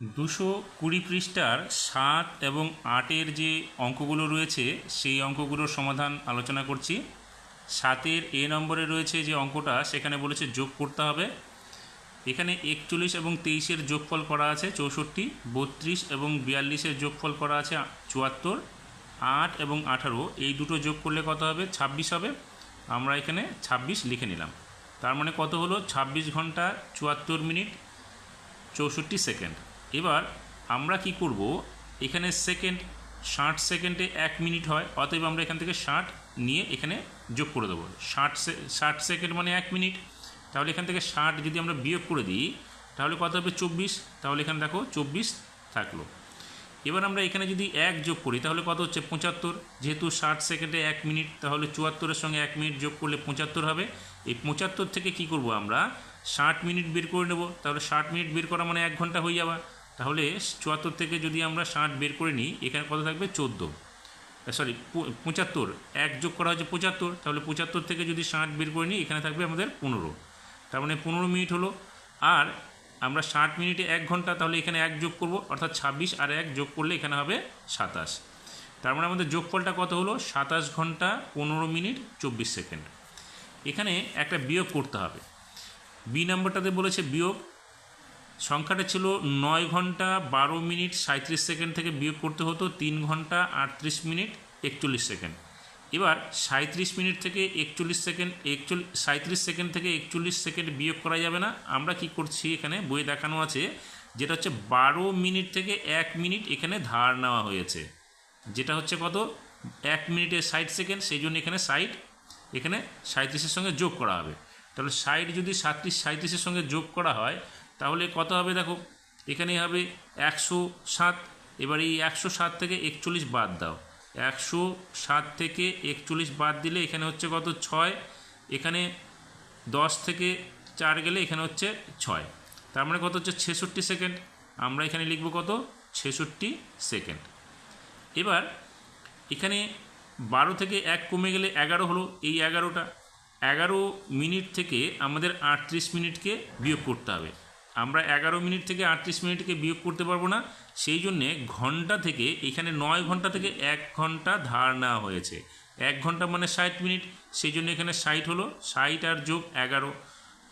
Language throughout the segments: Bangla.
দুশো কুড়ি পৃষ্ঠার সাত এবং আটের যে অঙ্কগুলো রয়েছে, সেই অঙ্কগুলোর সমাধান আলোচনা করছি। সাতের এ নম্বরে রয়েছে যে অঙ্কটা, সেখানে বলেছে যোগ করতে হবে। এখানে একচল্লিশ এবং তেইশের যোগফল করা আছে চৌষট্টি, বত্রিশ এবং বিয়াল্লিশের যোগফল করা আছে চুয়াত্তর, আট এবং আঠারো। এই দুটো যোগ করলে কত হবে? ছাব্বিশ হবে। আমরা এখানে ছাব্বিশ লিখে নিলাম। তার মানে কত হলো? ছাব্বিশ ঘণ্টা চুয়াত্তর মিনিট, চৌষট্টি সেকেন্ড। এবার আমরা কি করব? এখানে সেকেন্ড ষাট সেকেন্ডে এক মিনিট হয়, অতএব আমরা এখান থেকে ষাট নিয়ে এখানে যোগ করে দেবো। ষাট ষাট সেকেন্ড মানে এক মিনিট। তাহলে এখান থেকে ষাট যদি আমরা বিয়োগ করে দিই, তাহলে কত হবে? চব্বিশ। তাহলে এখানে দেখো চব্বিশ থাকল। এবার আমরা এখানে যদি এক যোগ করি, তাহলে কত হচ্ছে? পঁচাত্তর। যেহেতু ষাট সেকেন্ডে এক মিনিট, তাহলে চুয়াত্তরের সঙ্গে এক মিনিট যোগ করলে পঁচাত্তর হবে। এই পঁচাত্তর থেকে কি করব আমরা? ষাট মিনিট বের করে নেব। তাহলে ষাট মিনিট বের করা মানে এক ঘণ্টা হয়ে যাবে তাহলে চুয়াত্তর থেকে যদি আমরা ষাট বের করে নিই, এখানে কত থাকবে? চোদ্দ। সরি পঁচাত্তর। এক যোগ করা হচ্ছে পঁচাত্তর, তাহলে পঁচাত্তর থেকে যদি ষাট বের করে নিই, এখানে থাকবে আমাদের পনেরো। তার মানে পনেরো মিনিট হলো। আর আমরা ষাট মিনিটে এক ঘণ্টা, তাহলে এখানে এক যোগ করব, অর্থাৎ ছাব্বিশ আর এক যোগ করলে এখানে হবে সাতাশ। তার মানে আমাদের যোগফলটা কত হলো? সাতাশ ঘণ্টা পনেরো মিনিট চব্বিশ সেকেন্ড। এখানে একটা বিয়োগ করতে হবে। বি নম্বরটাতে বলেছে বিয়োগ সংখ্যাটা ছিল নয় ঘণ্টা বারো মিনিট সাঁত্রিশ সেকেন্ড থেকে বিয়োগ করতে হতো, তিন ঘণ্টা আটত্রিশ মিনিট একচল্লিশ সেকেন্ড। এবার সাঁত্রিশ মিনিট থেকে একচল্লিশ সেকেন্ড একচল্লিশ সাঁত্রিশ সেকেন্ড থেকে একচল্লিশ সেকেন্ড বিয়োগ করা যাবে না। আমরা কি করছি এখানে? বই দেখানো আছে, যেটা হচ্ছে বারো মিনিট থেকে এক মিনিট এখানে ধার নেওয়া হয়েছে। যেটা হচ্ছে কত? এক মিনিটে ষাট সেকেন্ড, সেই জন্য এখানে ষাট, এখানে সাঁত্রিশের সঙ্গে যোগ করা হবে। তাহলে ষাট যদি সাঁত্রিশ সাঁত্রিশের সঙ্গে যোগ করা হয় তাহলে কত হবে দেখো? এখানে হবে একশো সাত, এবার এই একশো সাত থেকে একচল্লিশ বাদ দাও। একশো সাত থেকে একচল্লিশ বাদ দিলে এখানে হচ্ছে কত? ছয়। এখানে দশ থেকে চার গেলে এখানে হচ্ছে ছয়। তার মানে কত হচ্ছে? ছেষট্টি সেকেন্ড। আমরা এখানে লিখব কত? ছেষট্টি সেকেন্ড। এবার এখানে বারো থেকে এক কমে গেলে এগারো হলো এই এগারোটা। এগারো মিনিট থেকে আমাদের আটত্রিশ মিনিটকে বিয়োগ করতে হবে। আমরা এগারো মিনিট থেকে আটত্রিশ মিনিটকে বিয়োগ করতে পারব না। সেই জন্যে ঘণ্টা থেকে এখানে নয় ঘণ্টা থেকে এক ঘণ্টা ধার নেওয়া হয়েছে। এক ঘণ্টা মানে ষাট মিনিট, সেই জন্য এখানে ষাট হলো। ষাট আর যোগ এগারো,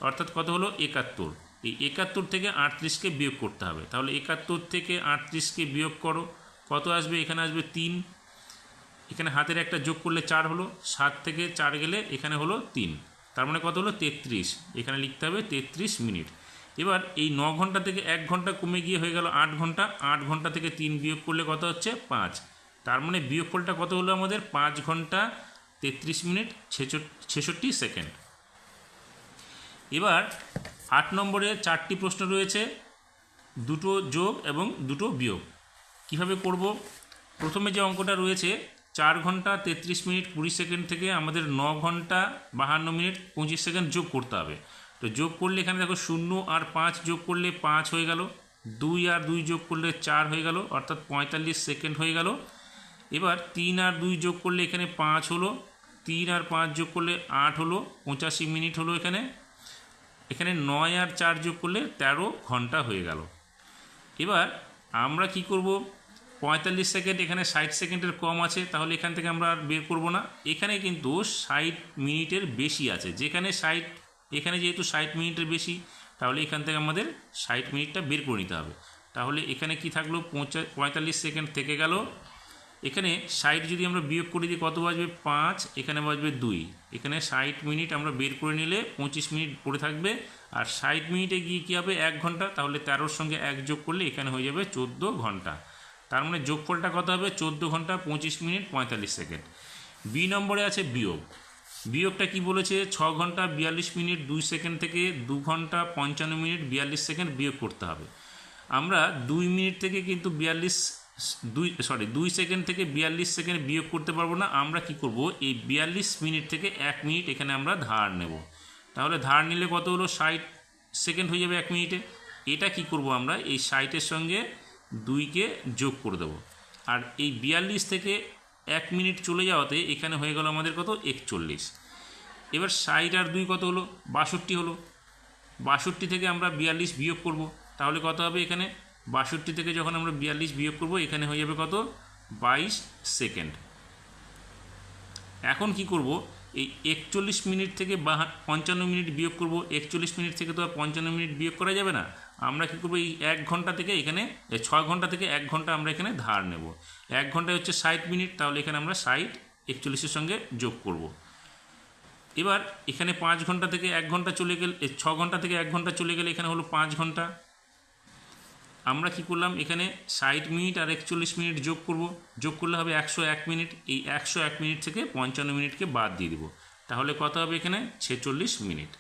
অর্থাৎ কত হলো? একাত্তর। এই একাত্তর থেকে আটত্রিশকে বিয়োগ করতে হবে। তাহলে একাত্তর থেকে আটত্রিশকে বিয়োগ করো। কত আসবে? এখানে আসবে তিন। এখানে হাতের একটা যোগ করলে চার হলো। সাত থেকে চার গেলে এখানে হলো তিন। তার মানে কত হলো? তেত্রিশ। এখানে লিখতে হবে তেত্রিশ মিনিট। এবার এই ন ঘণ্টা থেকে এক ঘণ্টা কমে গিয়ে হয়ে গেল আট ঘণ্টা আট ঘণ্টা থেকে তিন বিয়োগ করলে কত হচ্ছে? পাঁচ। তার মানে বিয়োগফলটা কত হলো আমাদের? পাঁচ ঘণ্টা তেত্রিশ মিনিট ছেষট্টি সেকেন্ড। এবার আট নম্বরে চারটি প্রশ্ন রয়েছে, দুটো যোগ এবং দুটো বিয়োগ। কীভাবে করব? প্রথমে যে অঙ্কটা রয়েছে, চার ঘণ্টা তেত্রিশ মিনিট কুড়ি সেকেন্ড থেকে আমাদের ন ঘণ্টা বাহান্ন মিনিট পঁচিশ সেকেন্ড যোগ করতে হবে। তো যোগ করলে এখানে দেখো শূন্য আর পাঁচ যোগ করলে পাঁচ হয়ে গেল। দুই আর দুই যোগ করলে চার হয়ে গেল, অর্থাৎ পঁয়তাল্লিশ সেকেন্ড হয়ে গেল। এবার তিন আর দুই যোগ করলে এখানে পাঁচ হলো, তিন আর পাঁচ যোগ করলে আট হলো, পঁচাশি মিনিট হলো এখানে। এখানে নয় আর চার যোগ করলে তেরো ঘণ্টা হয়ে গেল। এবার আমরা কি করব? পঁয়তাল্লিশ সেকেন্ড এখানে ষাট সেকেন্ডের কম আছে, তাহলে এখান থেকে আমরা আর বের করব না। এখানে কিন্তু ষাট মিনিটের বেশি আছে, যেখানে ষাট এখানে যেহেতু ষাট মিনিটের বেশি, তাহলে এখান থেকে আমাদের ষাট মিনিটটা বের করে নিতে হবে। তাহলে এখানে কি থাকল? পঁচা পঁয়তাল্লিশ সেকেন্ড থেকে গেল। এখানে ষাট যদি আমরা বিয়োগ করে দিই, কত বাজবে? পাঁচ। এখানে বাজবে দুই। এখানে ষাট মিনিট আমরা বের করে নিলে পঁচিশ মিনিট পড়ে থাকবে। আর ষাট মিনিটে গিয়ে কী হবে? এক ঘণ্টা। তাহলে তেরোর সঙ্গে এক যোগ করলে এখানে হয়ে যাবে চোদ্দ ঘণ্টা। তার মানে যোগফলটা কত হবে? চোদ্দ ঘণ্টা, পঁচিশ মিনিট, পঁয়তাল্লিশ সেকেন্ড। বি নম্বরে আছে বিয়োগ। বিয়োগটা কি বলেছে? ছ ঘণ্টা বিয়াল্লিশ মিনিট দুই সেকেন্ড থেকে দু ঘণ্টা পঞ্চান্ন মিনিট বিয়াল্লিশ সেকেন্ড বিয়োগ করতে হবে। আমরা দুই মিনিট থেকে কিন্তু বিয়াল্লিশ দুই সরি দুই সেকেন্ড থেকে বিয়াল্লিশ সেকেন্ড বিয়োগ করতে পারব না। আমরা কি করব? এই বিয়াল্লিশ মিনিট থেকে এক মিনিট এখানে আমরা ধার নেব। তাহলে ধার নিলে কত হলো? ষাট সেকেন্ড হয়ে যাবে এক মিনিটে। এটা কি করব আমরা? এই ষাটের সঙ্গে দুইকে যোগ করে দেবো। আর এই বিয়াল্লিশ থেকে এক মিনিট চলে যাওয়াতে এখানে হয়ে গেল আমাদের কত? একচল্লিশ। এবার ষাট আর দুই কত হলো? বাষট্টি হলো। বাষট্টি থেকে আমরা বিয়াল্লিশ বিয়োগ করব। তাহলে কত হবে এখানে? বাষট্টি থেকে যখন আমরা বিয়াল্লিশ বিয়োগ করব, এখানে হয়ে যাবে কত? বাইশ সেকেন্ড। এখন কি করব? এই একচল্লিশ মিনিট থেকে বা পঞ্চান্ন মিনিট বিয়োগ করব। একচল্লিশ মিনিট থেকে তো আর পঞ্চান্ন মিনিট বিয়োগ করা যাবে না। আমরা কী করব? এই এক ঘণ্টা থেকে এখানে ছয় ঘণ্টা থেকে এক ঘণ্টা আমরা এখানে ধার নেব। এক ঘন্টায় হচ্ছে ষাট মিনিট, তাহলে এখানে আমরা ষাট, একচল্লিশের সঙ্গে যোগ করব। এবার এখানে পাঁচ ঘণ্টা থেকে এক ঘণ্টা চলে গেলে ছ ঘণ্টা থেকে এক ঘণ্টা চলে গেলে এখানে হলো পাঁচ ঘণ্টা। আমরা কি করলাম? এখানে ষাট মিনিট আর একচল্লিশ মিনিট যোগ করব। যোগ করলে হবে একশো এক মিনিট। এই একশো এক মিনিট থেকে পঞ্চান্ন মিনিটকে বাদ দিয়ে দেবো। তাহলে কত হবে এখানে? ছেচল্লিশ মিনিট।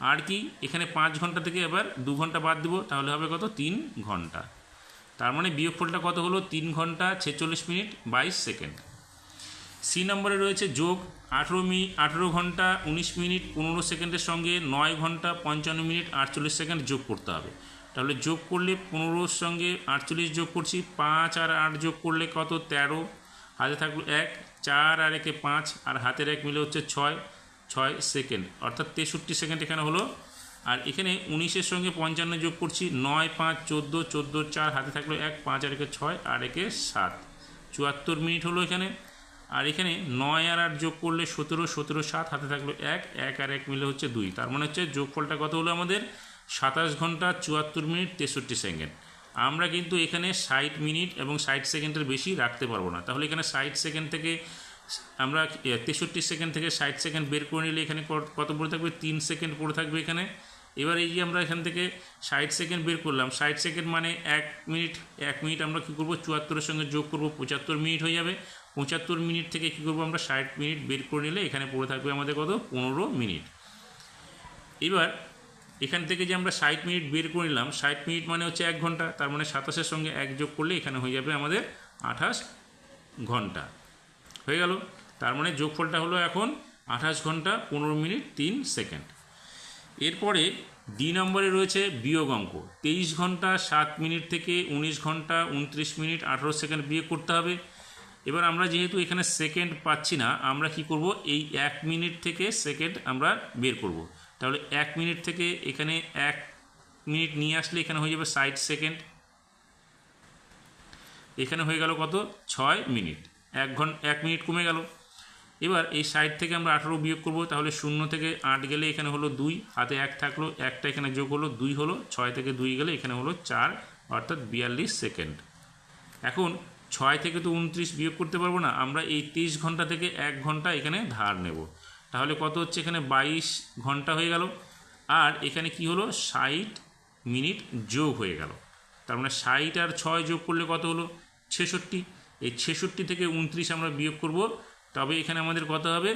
আর কি, এখানে পাঁচ ঘণ্টা থেকে এবার দু ঘণ্টা বাদ দেবো, তাহলে হবে কত? তিন ঘণ্টা। তার মানে বিয়োগফলটা কত হলো? তিন ঘণ্টা ছেচল্লিশ মিনিট বাইশ সেকেন্ড। সি নম্বরে রয়েছে যোগ, আঠেরো মি, আঠেরো ঘণ্টা উনিশ মিনিট পনেরো সেকেন্ডের সঙ্গে নয় ঘণ্টা পঞ্চান্ন মিনিট আটচল্লিশ সেকেন্ড যোগ করতে হবে। তাহলে যোগ করলে পনেরোর সঙ্গে আটচল্লিশ যোগ করছি, পাঁচ আর আট যোগ করলে কত? তেরো। হাতে থাকল এক, চার আর একে পাঁচ, আর হাতের এক মিলে হচ্ছে ছয়। ছয় সেকেন্ড, অর্থাৎ তেষট্টি সেকেন্ড এখানে হলো। আর এখানে উনিশের সঙ্গে পঞ্চান্ন যোগ করছি, নয়, পাঁচ, চোদ্দ চোদ্দ, চার, হাতে থাকল এক, পাঁচ, আর একে ছয়, আর একে সাত। চুয়াত্তর মিনিট হলো এখানে। আর এখানে নয় আর আট যোগ করলে সতেরো সতেরো, সাত, হাতে থাকল এক এক আর এক মিলে হচ্ছে দুই। তার মানে হচ্ছে যোগফলটা কত হলো আমাদের? সাতাশ ঘণ্টা চুয়াত্তর মিনিট তেষট্টি সেকেন্ড। আমরা কিন্তু এখানে ষাট মিনিট এবং ষাট সেকেন্ডের বেশি রাখতে পারব না। তাহলে এখানে ষাট সেকেন্ড থেকে আমরা তেষট্টি সেকেন্ড থেকে ষাট সেকেন্ড বের করে নিলে এখানে কত- পড়ে থাকবে? তিন সেকেন্ড পড়ে থাকবে এখানে। এবার এই যে আমরা এখান থেকে ষাট সেকেন্ড বের করলাম, ষাট সেকেন্ড মানে এক মিনিট এক মিনিট আমরা কী করব? চুয়াত্তরের সঙ্গে যোগ করব, পঁচাত্তর মিনিট হয়ে যাবে। পঁচাত্তর মিনিট থেকে কী করব আমরা? ষাট মিনিট বের করে নিলে এখানে পড়ে থাকবে আমাদের কত? পনেরো মিনিট। এবার এখান থেকে যে আমরা ষাট মিনিট বের করে নিলাম, ষাট মিনিট মানে হচ্ছে এক ঘণ্টা, তার মানে সাতাশের সঙ্গে এক যোগ করলে এখানে হয়ে যাবে আমাদের আঠাশ ঘণ্টা। হয়ে গেল। তার মানে যোগফলটা হলো এখন আঠাশ ঘণ্টা পনেরো মিনিট তিন সেকেন্ড। এরপরে ডি নম্বরে রয়েছে বিয়োগ অঙ্ক। তেইশ ঘণ্টা সাত মিনিট থেকে উনিশ ঘণ্টা উনত্রিশ মিনিট আঠেরো সেকেন্ড বিয়োগ করতে হবে। এবার আমরা যেহেতু এখানে সেকেন্ড পাচ্ছি না, আমরা কি করব? এই এক মিনিট থেকে সেকেন্ড আমরা বের করব। তাহলে এক মিনিট থেকে এখানে এক মিনিট নিয়ে আসলে এখানে হয়ে যাবে ষাট সেকেন্ড। এখানে হয়ে গেল কত? ছয় মিনিট। এক ঘণ্টা, এক মিনিট কমে গেল। এবার এই সাইড থেকে আমরা আঠারো বিয়োগ করব, তাহলে শূন্য থেকে আট গেলে এখানে হলো দুই, হাতে এক থাকল, একটা এখানে যোগ হলো দুই হলো, ছয় থেকে দুই গেলে এখানে হলো চার, অর্থাৎ বিয়াল্লিশ সেকেন্ড। এখন ছয় থেকে তো উনত্রিশ বিয়োগ করতে পারব না, আমরা এই তেইশ ঘণ্টা থেকে এক ঘণ্টা এখানে ধার নেব। তাহলে কত হচ্ছে এখানে? বাইশ ঘণ্টা হয়ে গেল। আর এখানে কি হলো? ষাট মিনিট যোগ হয়ে গেল। তার মানে ষাট আর ছয় যোগ করলে কত হলো? ছেষট্টি। এই ছেষট্টি থেকে উনত্রিশ আমরা বিয়োগ করব। তবে এখানে আমাদের কত হবে?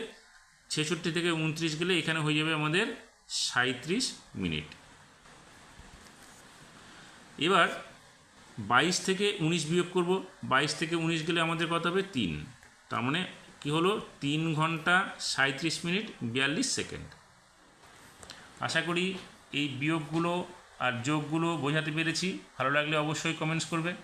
ছেষট্টি থেকে উনত্রিশ গেলে এখানে হয়ে যাবে আমাদের সাঁত্রিশ মিনিট। এবার বাইশ থেকে উনিশ বিয়োগ করব। বাইশ থেকে উনিশ গেলে আমাদের কত হবে? তিন। তার মানে কী হলো? তিন ঘণ্টা সাঁত্রিশ মিনিট বিয়াল্লিশ সেকেন্ড। আশা করি এই বিয়োগগুলো আর যোগগুলো বোঝাতে পেরেছি। ভালো লাগলে অবশ্যই কমেন্টস করবে।